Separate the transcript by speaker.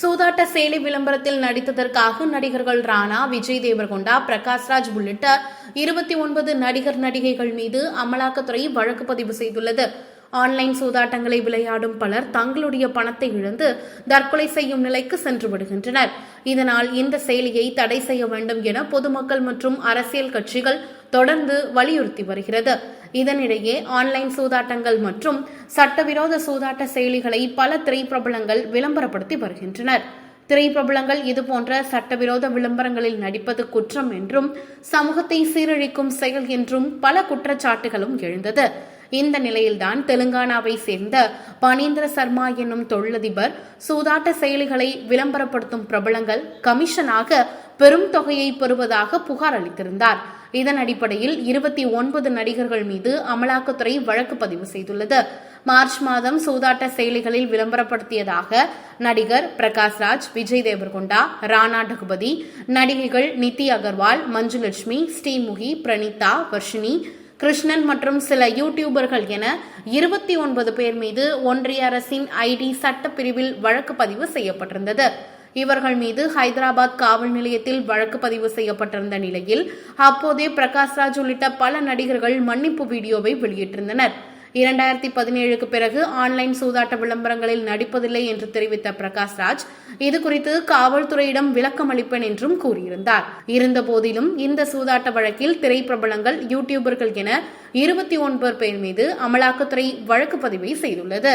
Speaker 1: சூதாட்ட சேலை விளம்பரத்தில் நடித்ததற்காக நடிகர்கள் ராணா விஜய் தேவர்கொண்டா பிரகாஷ்ராஜ் உள்ளிட்ட இருபத்தி ஒன்பது நடிகர் நடிகைகள் மீது அமலாக்கத்துறை வழக்கு பதிவு செய்துள்ளது. ஆன்லைன் சூதாட்டங்களை விளையாடும் பலர் தங்களுடைய பணத்தை இழந்து தற்கொலை செய்யும் நிலைக்கு சென்று விடுகின்றனர். இதனால் இந்த செயலியை தடை செய்ய வேண்டும் என பொதுமக்கள் மற்றும் அரசியல் கட்சிகள் தொடர்ந்து வலியுறுத்தி வருகிறது. இதனிடையே ஆன்லைன் சூதாட்டங்கள் மற்றும் சட்டவிரோத சூதாட்ட செயலிகளை பல திரைப்பிரபலங்கள் விளம்பரப்படுத்தி வருகின்றனர். திரைப்பிரபலங்கள் இதுபோன்ற சட்டவிரோத விளம்பரங்களில் நடிப்பது குற்றம் என்றும் சமூகத்தை சீரழிக்கும் செயல் என்றும் பல குற்றச்சாட்டுகளும் எழுந்தது. இந்த நிலையில்தான் தெலுங்கானாவை சேர்ந்த பனீந்திர சர்மா என்னும் தொழிலதிபர் சூதாட்ட செயலிகளை விளம்பரப்படுத்தும் பிரபலங்கள் கமிஷனாக பெரும் தொகையை பெறுவதாக புகார் அளித்திருந்தார். இதன் அடிப்படையில் இருபத்தி ஒன்பது நடிகர்கள் மீது அமலாக்கத்துறை வழக்கு பதிவு செய்துள்ளது. மார்ச் மாதம் சூதாட்ட செயலிகளில் விளம்பரப்படுத்தியதாக நடிகர் பிரகாஷ்ராஜ் விஜய் தேவர்கொண்டா ராணா டகுபதி நடிகைகள் நித்தி அகர்வால் மஞ்சுலட்சுமி ஸ்ரீமுகி பிரணீதா வர்ஷினி கிருஷ்ணன் மற்றும் சில யூடியூபர்கள் என இருபத்தி ஒன்பது பேர் மீது ஒன்றிய அரசின் ஐடி சட்டப்பிரிவில் வழக்கு பதிவு செய்யப்பட்டிருந்தது. இவர்கள் மீது ஹைதராபாத் காவல் நிலையத்தில் வழக்கு பதிவு செய்யப்பட்டிருந்த நிலையில் அப்போதே பிரகாஷ்ராஜ் உள்ளிட்ட பல நடிகர்கள் மன்னிப்பு வீடியோவை வெளியிட்டிருந்தனர். இரண்டாயிரத்தி பதினேழுக்கு பிறகு ஆன்லைன் சூதாட்ட விளம்பரங்களில் நடிப்பதில்லை என்று தெரிவித்த பிரகாஷ் ராஜ் இது இதுகுறித்து காவல்துறையிடம் விளக்கம் அளிப்பேன் என்றும் கூறியிருந்தார். இருந்தபோதிலும் இந்த சூதாட்ட வழக்கில் திரைப்பிரபலங்கள் யூடியூபர்கள் என இருபத்தி ஒன்பது பேர் மீது அமலாக்கத்துறை வழக்கு பதிவை செய்துள்ளது.